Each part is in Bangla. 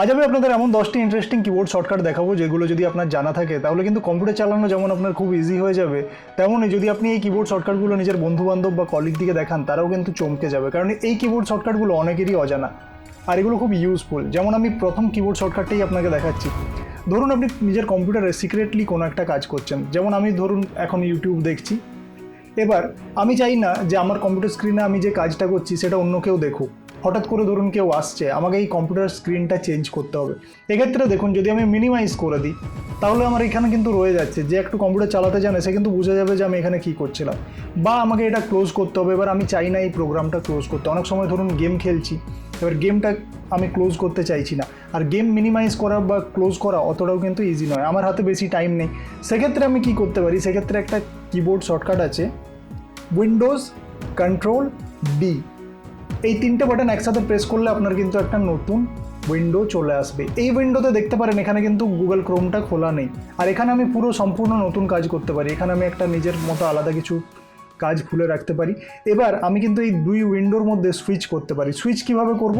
আজ আমি আপনাদের এমন দশটি ইন্টারেস্টিং কিবোর্ড শর্টকাট দেখাবো, যেগুলো যদি আপনার জানা থাকে, তাহলে কিন্তু কম্পিউটার চালানো যেমন আপনার খুব ইজি হয়ে যাবে, তেমনই যদি আপনি এই কিবোর্ড শর্টকাটগুলো নিজের বন্ধুবান্ধব বা কলিগ দিকে দেখান, তারাও কিন্তু চমকে যাবে। কারণ এই কিবোর্ড শর্টকাটগুলো অনেকেরই অজানা, আর এগুলো খুব ইউজফুল যেমন আমি প্রথম কিবোর্ড শর্টকাটটাই আপনাকে দেখাচ্ছি। ধরুন আপনি নিজের কম্পিউটারে সিক্রেটলি কোনো একটা কাজ করছেন, যেমন আমি ধরুন এখন ইউটিউব দেখছি। এবার, আমি চাই না যে আমার কম্পিউটার স্ক্রিনে আমি যে কাজটা করছি, সেটা অন্য কেউ দেখুক। হঠাৎ করে ধরুন কেউ আসছে, আমাকে এই কম্পিউটার স্ক্রিনটা চেঞ্জ করতে হবে। এক্ষেত্রে দেখুন, যদি আমি মিনিমাইজ করে দিই, তাহলে আমার এখানে কিন্তু রয়ে যাচ্ছে যে একটু কম্পিউটার চালাতে জানে, সে কিন্তু বুঝে যাবে যে আমি এখানে কী করছিলাম। বা আমাকে এটা ক্লোজ করতে হবে, এবার আমি চাই না এই প্রোগ্রামটা ক্লোজ করতে। অনেক সময় ধরুন গেম খেলছি, এবার গেমটা আমি ক্লোজ করতে চাইছি না। আর গেম মিনিমাইজ করা বা ক্লোজ করা অতটাও কিন্তু ইজি নয়। আমার হাতে বেশি টাইম নেই। সেক্ষেত্রে আমি কি করতে পারি? সেক্ষেত্রে একটা কিবোর্ড শর্টকাট আছে উইন্ডোজ কন্ট্রোল ডি এই তিনটে বাটন একসাথে প্রেস করলে আপনার কিন্তু একটা নতুন উইন্ডো চলে আসবে। এই উইন্ডোতে দেখতে পারেন, এখানে কিন্তু গুগল ক্রোমটা খোলা নেই। আর এখানে আমি পুরো সম্পূর্ণ নতুন কাজ করতে পারি। এখানে আমি একটা নিজের মতো আলাদা কিছু কাজ খুলে রাখতে পারি। এবার আমি কিন্তু এই দুই উইন্ডোর মধ্যে সুইচ করতে পারি। সুইচ কীভাবে করব?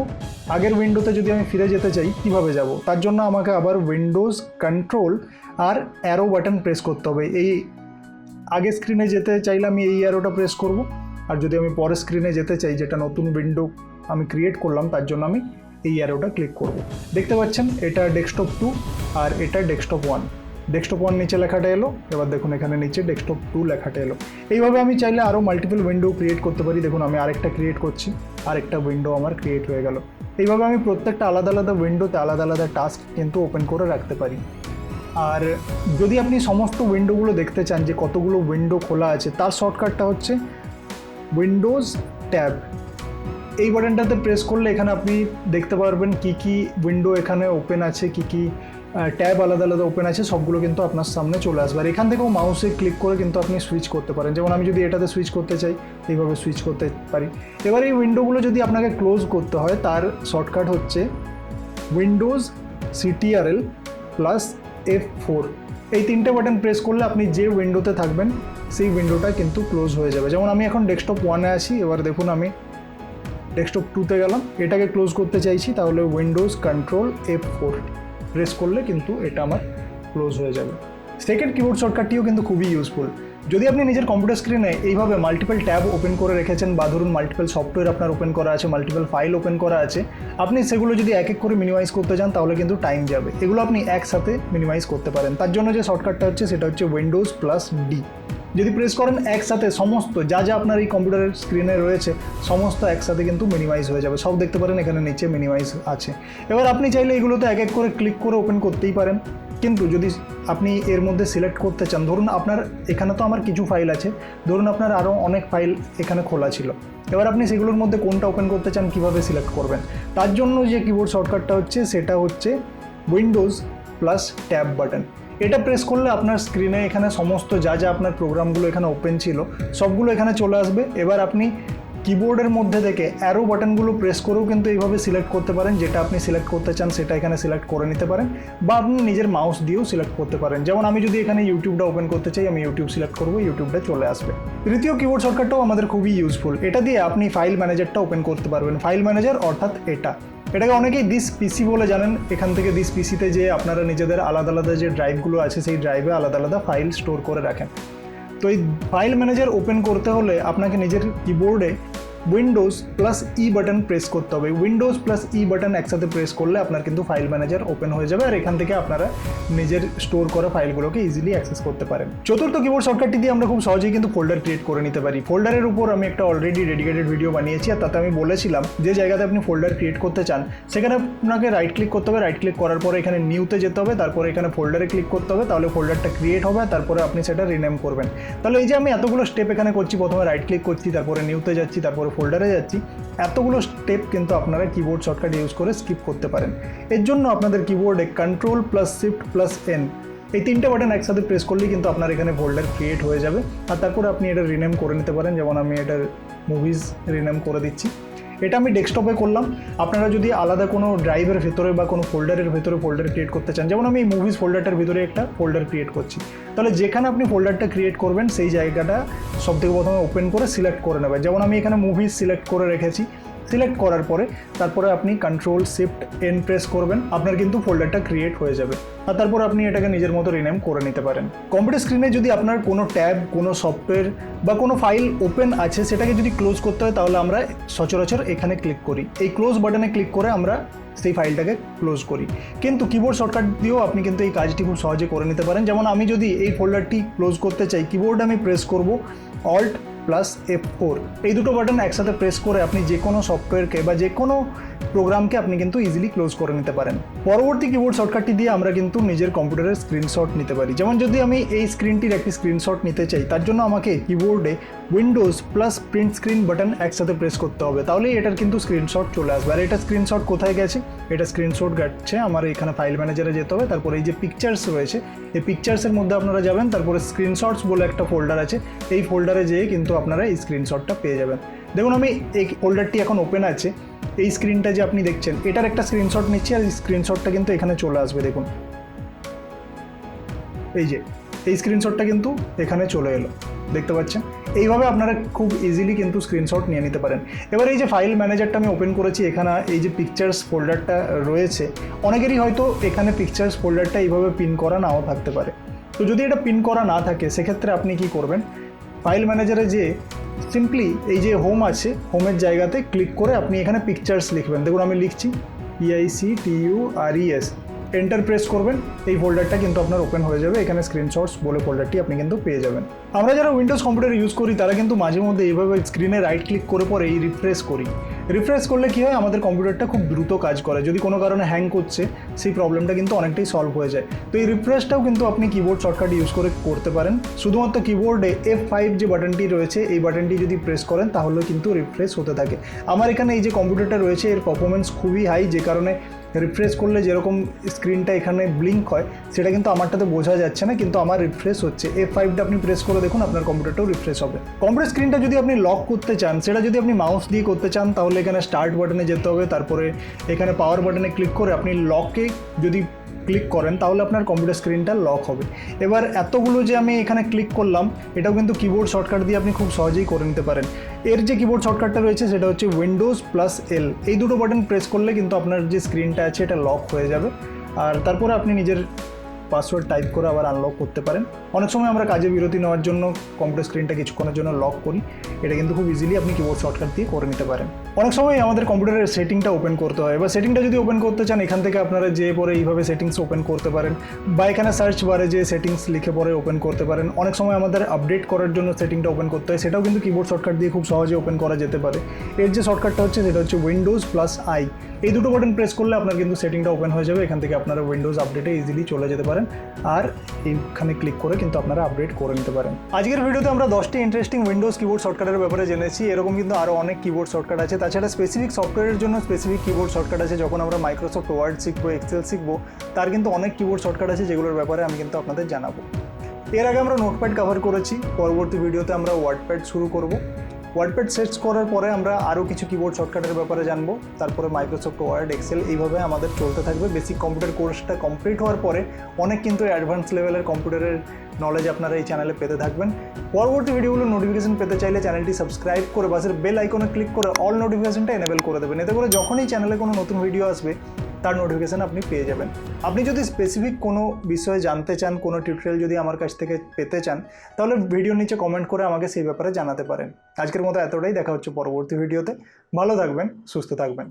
আগের উইন্ডোতে যদি আমি ফিরে যেতে চাই, কীভাবে যাব? তার জন্য আমাকে আবার উইন্ডোজ কন্ট্রোল আর অ্যারো বাটন প্রেস করতে হবে। এই আগে স্ক্রিনে যেতে চাইলে আমি এই অ্যারোটা প্রেস করব। আর যদি আমি পরের স্ক্রিনে যেতে চাই, যেটা নতুন উইন্ডো আমি ক্রিয়েট করলাম, তার জন্য আমি এই অ্যারোটা ক্লিক করব। দেখতে পাচ্ছেন, এটা ডেস্কটপ টু আর এটা ডেস্কটপ ওয়ান ডেস্কটপ ওয়ান নিচে লেখাটা এলো, এবার দেখুন এখানে নিচে ডেস্কটপ টু লেখাটা এলো। এইভাবে আমি চাইলে আরও মাল্টিপল উইন্ডো ক্রিয়েট করতে পারি। দেখুন, আমি আরেকটা ক্রিয়েট করছি, আরেকটা উইন্ডো আমার ক্রিয়েট হয়ে গেল। এইভাবে আমি প্রত্যেকটা আলাদা আলাদা উইন্ডোতে আলাদা আলাদা টাস্ক কিন্তু ওপেন করে রাখতে পারি। আর যদি আপনি সমস্ত উইন্ডোগুলো দেখতে চান, যে কতগুলো উইন্ডো খোলা আছে, তার শর্টকাটটা হচ্ছে উইন্ডোজ ট্যাব এই বাটনটাতে প্রেস করলে এখানে আপনি দেখতে পারবেন কি কি উইন্ডো এখানে ওপেন আছে, কি কি ট্যাব আলাদা আলাদা ওপেন আছে, সবগুলো কিন্তু আপনার সামনে চলে আসবে। আর এখান থেকেও মাউসে ক্লিক করে কিন্তু আপনি সুইচ করতে পারেন। যেমন আমি যদি এটাতে সুইচ করতে চাই, এইভাবে সুইচ করতে পারি। এবার এই উইন্ডোগুলো যদি আপনাকে ক্লোজ করতে হয়, তার শর্টকাট হচ্ছে Windows CTRL plus F four এই তিনটে বাটন প্রেস করলে আপনি যে উইন্ডোতে থাকবেন, সেই উইন্ডোটা কিন্তু ক্লোজ হয়ে যাবে। যেমন আমি এখন ডেস্কটপ ওয়ানে আছি, এবার দেখুন আমি ডেস্কটপ টুতে গেলাম। এটাকে ক্লোজ করতে চাইছি, তাহলে Windows control F four press করলে কিন্তু এটা আমার ক্লোজ হয়ে যাবে। সেকেন্ড কিবোর্ড শর্টকাটটিও কিন্তু খুবই ইউজফুল যদি আপনি নিজের কম্পিউটার স্ক্রিনে এইভাবে মাল্টিপল ট্যাব ওপেন করে রেখেছেন বা ধরুন মাল্টিপল সফটওয়্যার আপনার ওপেন করা আছে মাল্টিপল ফাইল ওপেন করা আছে, আপনি সেগুলো যদি এক এক করে মিনিমাইজ করতে চান, তাহলে কিন্তু টাইম যাবে। এগুলো আপনি একসাথে মিনিমাইজ করতে পারেন। তার জন্য যে শর্টকাটটা হচ্ছে, সেটা হচ্ছে উইন্ডোজ প্লাস ডি যদি প্রেস করেন একসাথে সমস্ত, যা যা আপনার এই কম্পিউটারের স্ক্রিনে রয়েছে, সমস্ত একসাথে কিন্তু মিনিমাইজ হয়ে যাবে। সব দেখতে পারেন, এখানে নিচে মিনিমাইজ আছে। এবার আপনি চাইলে এগুলোতে এক এক করে ক্লিক করে ওপেন করতেই পারেন। কিন্তু যদি আপনি এর মধ্যে সিলেক্ট করতে চান, ধরুন আপনার এখানে তো আমার কিছু ফাইল আছে, ধরুন আপনার আরও অনেক ফাইল এখানে খোলা ছিল। এবার আপনি সেগুলোর মধ্যে কোনটা ওপেন করতে চান, কীভাবে সিলেক্ট করবেন? তার জন্য যে কিবোর্ড শর্টকাটটা হচ্ছে, সেটা হচ্ছে উইন্ডোজ প্লাস ট্যাব বাটন এটা প্রেস করলে আপনার স্ক্রিনে এখানে সমস্ত যা যা আপনার প্রোগ্রামগুলো এখানে ওপেন ছিল, সবগুলো এখানে চলে আসবে। এবার আপনি কিবোর্ডের মধ্যে থেকে অ্যারো বাটনগুলো প্রেস করেও কিন্তু এইভাবে সিলেক্ট করতে পারেন, যেটা আপনি সিলেক্ট করতে চান সেটা এখানে সিলেক্ট করে নিতে পারেন বা আপনি নিজের মাউস দিয়েও সিলেক্ট করতে পারেন। যেমন আমি যদি এখানে ইউটিউবটা ওপেন করতে চাই, আমি ইউটিউব সিলেক্ট করব ইউটিউবটা চলে আসবে। তৃতীয় কিবোর্ড শর্টকাটটাও আমাদের খুবই ইউজফুল এটা দিয়ে আপনি ফাইল ম্যানেজারটা ওপেন করতে পারবেন। ফাইল ম্যানেজার অর্থাৎ এটা। এটাকে অনেকেই দিস পিসি বলে জানেন। এখান থেকে দিস পিসিতে যে আপনারা নিজেদের আলাদা আলাদা যে ড্রাইভগুলো আছে, সেই ড্রাইভে আলাদা আলাদা ফাইল স্টোর করে রাখেন। তো এই ফাইল ম্যানেজার ওপেন করতে হলে আপনাকে নিজের কিবোর্ডে Windows plus E button press করতে হবে। উইন্ডোজ প্লাস ই বাটন একসাথে প্রেস করলে আপনার কিন্তু ফাইল ম্যানেজার ওপেন হয়ে যাবে, আর এখান থেকে আপনারা নিজের স্টোর করা ফাইলগুলোকে ইজিলি অ্যাক্সেস করতে পারেন। চতুর্থ কিবোর্ড শর্টকাটটি দিয়ে আমরা খুব সহজেই কিন্তু ফোল্ডার ক্রিয়েট করে নিতে পারি। ফোল্ডারের উপর আমি একটা অলরেডি ডেডিকেটেড ভিডিও বানিয়েছি, আর তাতে আমি বলেছিলাম যে জায়গাতে আপনি ফোল্ডার ক্রিয়েট করতে চান, সেখানে আপনাকে রাইট ক্লিক করতে হবে। রাইট ক্লিক করার পরে এখানে নিউতে যেতে হবে, তারপরে এখানে ফোল্ডারে ক্লিক করতে হবে, তাহলে ফোল্ডারটা ক্রিয়েট হবে, তারপরে আপনি সেটা রিনেম করবেন। তাহলে এই যে আমি এতগুলো স্টেপ এখানে করছি, প্রথমে রাইট ক্লিক করছি, তারপরে নিউতে যাচ্ছি, তারপরে ফোল্ডারে যাচ্ছি, এতগুলো স্টেপ কিন্তু আপনারা কিবোর্ড শর্টকাট ইউজ করে স্কিপ করতে পারেন। এর জন্য আপনাদের কিবোর্ডে control plus shift plus N এই তিনটে বাটন একসাথে প্রেস করলেই কিন্তু আপনার এখানে ফোল্ডার ক্রিয়েট হয়ে যাবে। আর তারপরে আপনি এটা রিনেম করে নিতে পারেন, যেমন আমি এটা মুভিজ রিনেম করে দিচ্ছি। এটা আমি ডেস্কটপে করলাম। আপনারা যদি আলাদা কোনো ড্রাইভের ভেতরে বা কোনো ফোল্ডারের ভেতরে ফোল্ডার ক্রিয়েট করতে চান, যেমন আমি এই মুভিজ ফোল্ডারটার ভিতরে একটা ফোল্ডার ক্রিয়েট করছি, তাহলে যেখানে আপনি ফোল্ডারটা ক্রিয়েট করবেন, সেই জায়গাটা সব থেকে প্রথমে ওপেন করে সিলেক্ট করে নেবেন। যেমন আমি এখানে মুভিজ সিলেক্ট করে রেখেছি সিলেক্ট করার পরে তারপরে আপনি কন্ট্রোল শিফট এন প্রেস করবেন, আপনার কিন্তু ফোল্ডারটা ক্রিয়েট হয়ে যাবে। আর তারপর আপনি এটাকে নিজের মতো রিনেম করে নিতে পারেন। কম্পিউটার স্ক্রিনে যদি আপনার কোনো ট্যাব, কোনো সফটওয়্যার বা কোনো ফাইল ওপেন আছে, সেটাকে যদি ক্লোজ করতে হয়, তাহলে আমরা সচরাচর এখানে ক্লিক করি। এই ক্লোজ বাটনে ক্লিক করে আমরা সেই ফাইলটাকে ক্লোজ করি। কিন্তু কিবোর্ড শর্টকাট দিয়েও আপনি কিন্তু এই কাজটি খুব সহজে করে নিতে পারেন। যেমন আমি যদি এই ফোল্ডারটি ক্লোজ করতে চাই কিবোর্ড আমি প্রেস করব অল্ট প্লাস এফ ফোর এই দুটো বাটন একসাথে প্রেস করে আপনি যে কোনো সফটওয়্যারকে বা যে কোনো প্রোগ্রামকে আপনি কিন্তু ইজিলি ক্লোজ করে নিতে পারেন। পরবর্তী কিবোর্ড শর্টকাটটি দিয়ে আমরা কিন্তু নিজের কম্পিউটারের স্ক্রিনশট নিতে পারি। যেমন যদি আমি এই স্ক্রিনটির একটি স্ক্রিনশট নিতে চাই, তার জন্য আমাকে কিবোর্ডে Windows plus print screen button একসাথে প্রেস করতে হবে। তাহলেই এটার কিন্তু স্ক্রিনশট চলে আসবে। আর এটা স্ক্রিনশট কোথায় গেছে? এটা স্ক্রিনশট গেছে আমার এখানে ফাইল ম্যানেজারে যেতে হবে। তারপরে এই যে পিকচার্স রয়েছে, এই পিকচার্সের মধ্যে আপনারা যাবেন। তারপরে স্ক্রিনশটস বলে একটা ফোল্ডার আছে। এই ফোল্ডারে যেয়ে কিন্তু আপনারা এই স্ক্রিনশটটা পেয়ে যাবেন। দেখুন, আমি এই ফোল্ডারটি এখন ওপেন আছে। এই স্ক্রিনটা যে আপনি দেখছেন, এটার একটা স্ক্রিনশট নিচ্ছি আর স্ক্রিনশটটা কিন্তু এখানে চলে আসবে, দেখুন। এই যে, এই স্ক্রিনশটটা কিন্তু এখানে চলে এলো, দেখতে পাচ্ছেন? এইভাবে আপনারা খুব ইজিলি কিন্তু স্ক্রিনশট নিয়ে নিতে পারেন। এবার এই যে ফাইল ম্যানেজারটা আমি ওপেন করেছি, এখানে এই যে পিকচার্স ফোল্ডারটা রয়েছে, অনেকেরই হয়তো এখানে পিকচার্স ফোল্ডারটা এইভাবে পিন করা নাও থাকতে পারে। তো যদি এটা পিন করা না থাকে, সেক্ষেত্রে আপনি কি করবেন? ফাইল ম্যানেজারে যে সিম্পলি এই যে হোম আছে হোমের জায়গাতে ক্লিক করে আপনি এখানে পিকচার্স লিখবেন। দেখুন, আমি লিখছি EIC TU R ES enter press করবেন, এই ফোল্ডারটা কিন্তু আপনার ওপেন হয়ে যাবে। এখানে স্ক্রিনশটস বলে ফোল্ডারটি আপনি কিন্তু পেয়ে যাবেন। আমরা যারা উইন্ডোজ কম্পিউটার ইউজ করি, তারা কিন্তু মাঝে মধ্যে এইভাবে স্ক্রিনে রাইট ক্লিক করে পরে এই রিফ্রেশ করি। রিফ্রেশ করলে কী হয়? আমাদের কম্পিউটারটা খুব দ্রুত কাজ করে। যদি কোনো কারণে হ্যাং করছে, সেই প্রবলেমটা কিন্তু অনেকটাই সলভ হয়ে যায়। তো এই রিফ্রেশটাও কিন্তু আপনি কিবোর্ড শর্টকাট ইউজ করে করতে পারেন। শুধুমাত্র কিবোর্ডে এফ ফাইভ যে বাটনটি রয়েছে, এই বাটনটি যদি প্রেস করেন, তাহলেও কিন্তু রিফ্রেশ হতে থাকে। আমার এখানে এই যে কম্পিউটারটা রয়েছে, এর পারফরমেন্স খুবই হাই যে কারণে রিফ্রেশ করলে যেরকম স্ক্রিনটা এখানে ব্লিঙ্ক হয়, সেটা কিন্তু আমারটাতে বোঝা যাচ্ছে না, কিন্তু আমার রিফ্রেশ হচ্ছে। এ ফাইভটা আপনি প্রেস করে দেখুন, আপনার কম্পিউটারটাও রিফ্রেশ হবে। কম্পিউটার স্ক্রিনটা যদি আপনি লক করতে চান, সেটা যদি আপনি মাউস দিয়ে করতে চান, তাহলে এখানে স্টার্ট বাটনে যেতে হবে, তারপরে এখানে পাওয়ার বাটনে ক্লিক করে আপনি লকে যদি ক্লিক করেন, তাহলে আপনার কম্পিউটার স্ক্রিনটা লক হবে। এবার এতগুলো যে আমি এখানে ক্লিক করলাম, এটাও কিন্তু কিবোর্ড শর্টকাট দিয়ে আপনি খুব সহজেই করে নিতে পারেন। এর যে কিবোর্ড শর্টকাটটা রয়েছে, সেটা হচ্ছে উইন্ডোজ প্লাস এল এই দুটো বাটন প্রেস করলে কিন্তু আপনার যে স্ক্রিনটা আছে, এটা লক হয়ে যাবে। আর তারপরে আপনি নিজের পাসওয়ার্ড টাইপ করে আবার আনলক করতে পারেন। অনেক সময় আমরা কাজে বিরতি নেওয়ার জন্য কম্পিউটার স্ক্রিনটা কিছুক্ষণের জন্য লক করি। এটা কিন্তু খুব ইজিলি আপনি কিবোর্ড শর্টকাট দিয়ে করে নিতে পারেন। অনেক সময় আমাদের কম্পিউটারের সেটিংটা ওপেন করতে হয়। বা সেটিংটা যদি ওপেন করতে চান, এখান থেকে আপনারা যে পরে এইভাবে সেটিংস ওপেন করতে পারেন বা এখানে সার্চ বারে যে সেটিংস লিখে পরে ওপেন করতে পারেন। অনেক সময় আমাদের আপডেট করার জন্য সেটিংটা ওপেন করতে হয়। সেটাও কিন্তু কিবোর্ড শর্টকাট দিয়ে খুব সহজে ওপেন করা যেতে পারে। এর যে শর্টকাটটা হচ্ছে, সেটা হচ্ছে উইন্ডোজ প্লাস আই এই দুটো বাটন প্রেস করলে আপনার কিন্তু সেটিংটা ওপেন হয়ে যাবে। এখান থেকে আপনারা উইন্ডোজ আপডেটে ইজিলি চলে যেতে পারেন। আর এইখানে ক্লিক করে কিন্তু আপনারা আপডেট করে নিতে পারেন। আজকের ভিডিওতে আমরা দশটি ইন্টারেস্টিং উইন্ডোজ কিবোর্ড শর্টকাটের ব্যাপারে জেনেছি। এরকম কিন্তু আরও অনেক কিবোর্ড শর্টকাট আছে। তাছাড়া স্পেসিফিক সফটওয়্যারের জন্য স্পেসিফিক কিবোর্ড শর্টকাট আছে যখন আমরা মাইক্রোসফট ওয়ার্ড শিখব এক্সেল শিখব, তার কিন্তু অনেক কিবোর্ড শর্টকাট আছে যেগুলোর ব্যাপারে আমি কিন্তু আপনাদের জানাব। এর আগে আমরা নোটপ্যাড কভার করেছি। পরবর্তী ভিডিওতে আমরা ওয়ার্ডপ্যাড শুরু করব। ওয়ার্ডপ্যাড সার্চ করার পরে আমরা আরও কিছু কিবোর্ড শর্টকাটের ব্যাপারে জানব। তারপরে মাইক্রোসফট ওয়ার্ড এক্সেল এইভাবে আমাদের চলতে থাকবে। বেসিক কম্পিউটার কোর্সটা কমপ্লিট হওয়ার পরে অনেক কিন্তু অ্যাডভান্স লেভেলের কম্পিউটারের নলেজ আপনারা এই চ্যানেলে পেতে থাকবেন। পরবর্তী ভিডিওগুলো নোটিফিকেশন পেতে চাইলে চ্যানেলটি সাবস্ক্রাইব করে পাশের বেল আইকনে ক্লিক করে অল নোটিফিকেশনটা এনেবেল করে দেবেন। এতে করে যখনই চ্যানেলে কোনো নতুন ভিডিও আসবে তার নোটিফিকেশান আপনি পেয়ে যাবেন। আপনি যদি স্পেসিফিক কোনো বিষয়ে জানতে চান, কোনো টিউটোরিয়াল যদি আমার কাছ থেকে পেতে চান, তাহলে ভিডিওর নিচে কমেন্ট করে আমাকে সেই ব্যাপারে জানাতে পারেন। আজকের মতো এতটাই, দেখা হচ্ছে পরবর্তী ভিডিওতে ভালো থাকবেন, সুস্থ থাকবেন।